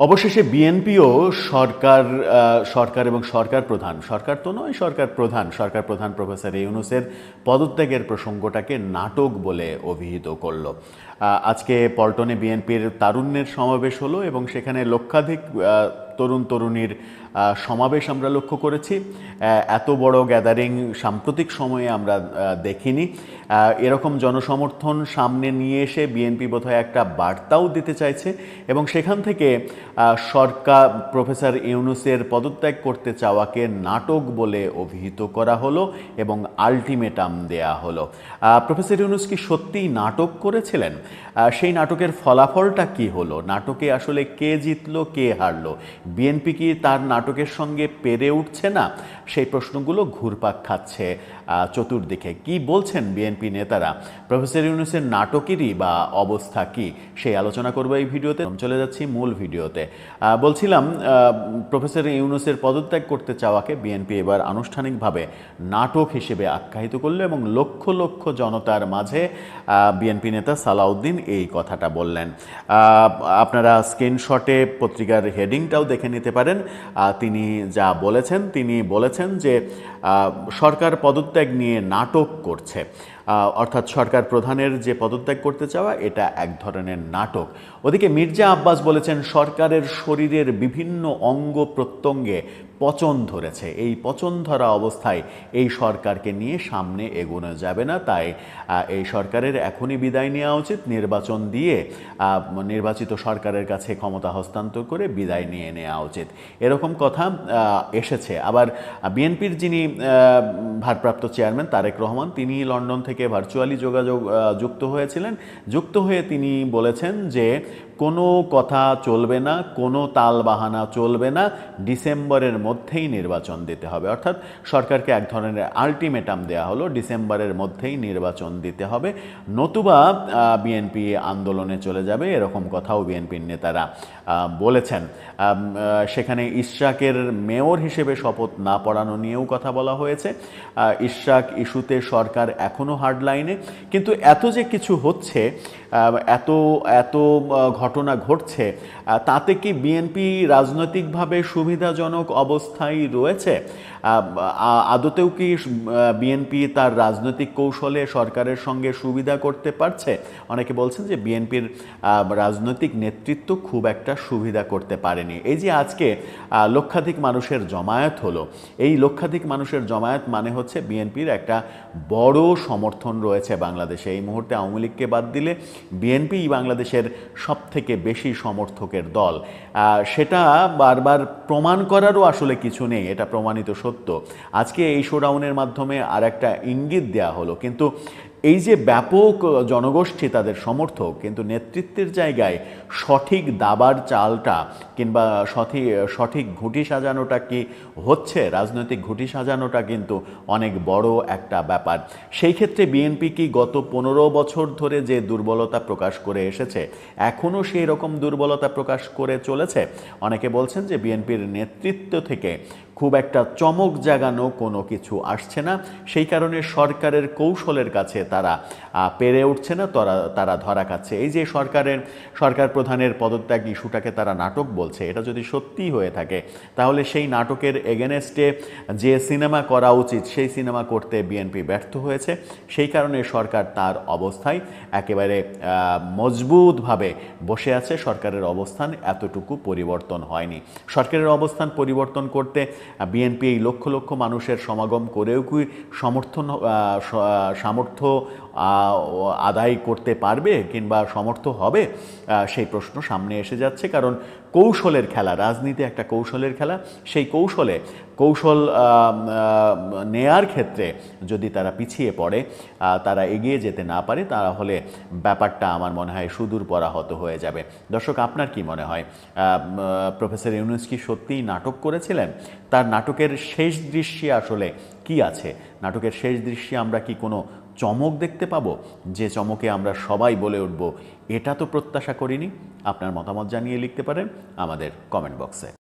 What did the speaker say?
অবশেষে বিএনপিও সরকার সরকার এবং সরকার প্রধান। সরকার তো নয়, সরকার প্রধান। সরকার প্রধান প্রফেসর ইউনুসের পদত্যাগের প্রসঙ্গটাকে নাটক বলে অভিহিত করল। আজকে পল্টনে বিএনপির তারুণ্যের সমাবেশ হলো এবং সেখানে লক্ষাধিক তরুণ তরুণীর সমাবেশ আমরা লক্ষ্য করেছি। এত বড় গ্যাদারিং সাম্প্রতিক সময়ে আমরা দেখিনি। এরকম জনসমর্থন সামনে নিয়ে এসে বিএনপি বোধহয় একটা বার্তাও দিতে চাইছে এবং সেখান থেকে সরকার, প্রফেসর ইউনুসের পদত্যাগ করতে চাওয়াকে নাটক বলে অভিহিত করা হলো এবং আলটিমেটাম দেয়া হলো। প্রফেসর ইউনুস কি সত্যিই নাটক করেছিলেন? সেই নাটকের ফলাফলটা কি হলো? নাটকে আসলে কে জিতলো, কে হারলো? বিএনপি কি তার নাটকের সঙ্গে পেরে উঠছে না? সেই প্রশ্নগুলো ঘুরপাক খাচ্ছে চতুর্দিকে। কি বলছেন বিএনপি নেতারা? প্রফেসর ইউনুসের নাটকেরই বা অবস্থা কি? সেই আলোচনা করব এই ভিডিওতে। চলে যাচ্ছি মূল ভিডিওতে। বলছিলাম প্রফেসর ইউনুসের পদত্যাগ করতে চাওয়াকে বিএনপি এবার আনুষ্ঠানিকভাবে নাটক হিসেবে আখ্যায়িত করল এবং লক্ষ লক্ষ জনতার মাঝে বিএনপি নেতা সালাউদ্দিন এই কথাটা বললেন। আপনারা স্ক্রিনশটে পত্রিকার হেডিংটাও দেখে নিতে পারেন। তিনি যা বলেছেন, তিনি বলেছেন যে আহ, সরকার পদত্যাগ নিয়ে নাটক করছে। অর্থাৎ সরকার প্রধানের যে পদত্যাগ করতে চাওয়া, এটা এক ধরনের নাটক। ওদিকে মির্জা আব্বাস বলেছেন, সরকারের শরীরের বিভিন্ন অঙ্গ প্রত্যঙ্গে পচন ধরেছে। এই পচন ধরা অবস্থায় এই সরকারকে নিয়ে সামনে এগোনো যাবে না। তাই এই সরকারের এখনই বিদায় নেওয়া উচিত। নির্বাচন দিয়ে নির্বাচিত সরকারের কাছে ক্ষমতা হস্তান্তর করে বিদায় নিয়ে নেওয়া উচিত। এরকম কথা এসেছে। আবার বিএনপির যিনি ভারপ্রাপ্ত চেয়ারম্যান তারেক রহমান, তিনি লন্ডন থেকে ভার্চুয়ালি যোগাযোগ যুক্ত হয়েছিলেন। যুক্ত হয়ে তিনি বলেছেন যে, কোনো কথা চলবে না, কোনো তাল বাহানা চলবে না, ডিসেম্বরের মধ্যেই নির্বাচন দিতে হবে। অর্থাৎ সরকারকে এক ধরনের আলটিমেটাম দেওয়া হলো, ডিসেম্বরের মধ্যেই নির্বাচন দিতে হবে। নতুবা বিএনপি আন্দোলনে চলে যাবে, এরকম কথাও বিএনপির নেতারা বলেছেন। সেখানে ইশরাকের মেয়র হিসেবে শপথ না পড়ানো নিয়েও কথা বলা হয়েছে। ইশরাক ইস্যুতে সরকার এখনও হার্ডলাইনে। কিন্তু এত যে কিছু হচ্ছে এত এত ঘটনা ঘটছে তাতে কি বিএনপি রাজনৈতিকভাবে সুবিধাজনক অবস্থায় রয়েছে? আদতেও কি বিএনপি তার রাজনৈতিক কৌশলে সরকারের সঙ্গে সুবিধা করতে পারছে? অনেকে বলছেন যে বিএনপির রাজনৈতিক নেতৃত্ব খুব একটা সুবিধা করতে পারেনি। এই যে আজকে লক্ষাধিক মানুষের জমায়েত হলো, এই লক্ষাধিক মানুষের জমায়েত মানে হচ্ছে বিএনপির একটা বড় সমর্থন রয়েছে বাংলাদেশে। এই মুহূর্তে আওয়ামী লীগকে বাদ দিলে বিএনপি বাংলাদেশের সব থেকে বেশি সমর্থকের দল। সেটা বারবার প্রমাণ করারও আসলে কিছু নেই, এটা প্রমাণিত সত্য। আজকে এই শোডাউনের মাধ্যমে আর একটা ইঙ্গিত দেওয়া হলো। কিন্তু এই যে ব্যাপক জনগোষ্ঠী তাদের সমর্থক, কিন্তু নেতৃত্বের জায়গায় সঠিক দাবার চালটা কিংবা সঠিক সঠিক ঘুঁটি সাজানোটা কি হচ্ছে? রাজনৈতিক ঘুঁটি সাজানোটা কিন্তু অনেক বড় একটা ব্যাপার। সেই ক্ষেত্রে বিএনপি কি গত পনেরো বছর ধরে যে দুর্বলতা প্রকাশ করে এসেছে এখনও সেই রকম দুর্বলতা প্রকাশ করে চলেছে? অনেকে বলছেন যে বিএনপির নেতৃত্ব থেকে খুব একটা চমক জাগানো কোনো কিছু আসছে না। সেই কারণে সরকারের কৌশলের কাছে তারা পেরে উঠছে না, তারা তারা ধরা খাচ্ছে। এই যে সরকারের, সরকার প্রধানের পদত্যাগ ইস্যুটাকে তারা নাটক বলছে, এটা যদি সত্যিই হয়ে থাকে, তাহলে সেই নাটকের এগেনেস্টে যে সিনেমা করা উচিত, সেই সিনেমা করতে বিএনপি ব্যর্থ হয়েছে। সেই কারণে সরকার তার অবস্থায় একেবারে মজবুতভাবে বসে আছে। সরকারের অবস্থান এতটুকু পরিবর্তন হয়নি। সরকারের অবস্থান পরিবর্তন করতে বিএনপি এই লক্ষ লক্ষ মানুষের সমাগম করেও কি সমর্থন সামর্থ্য আদায় করতে পারবে কিংবা সমর্থ হবে সেই প্রশ্ন সামনে এসে যাচ্ছে। কারণ কৌশলের খেলা, রাজনীতি একটা কৌশলের খেলা। সেই কৌশলে, কৌশল নেয়ার ক্ষেত্রে যদি তারা পিছিয়ে পড়ে তারা এগিয়ে যেতে না পারে, তাহলে ব্যাপারটা আমার মনে হয় সুদূর পরাহত হয়ে যাবে। দর্শক, আপনার কি মনে হয়? প্রফেসর ইউনুস কি সত্যিই নাটক করেছিলেন? তার নাটকের শেষ দৃশ্যে আসলে কি আছে? নাটকের শেষ দৃশ্যে আমরা কি কোনো চমক দেখতে পাবো, যে চমকে আমরা সবাই বলে উঠব, এটা তো প্রত্যাশা করিনি। আপনার মতামত জানিয়ে লিখতে পারেন আমাদের কমেন্ট বক্সে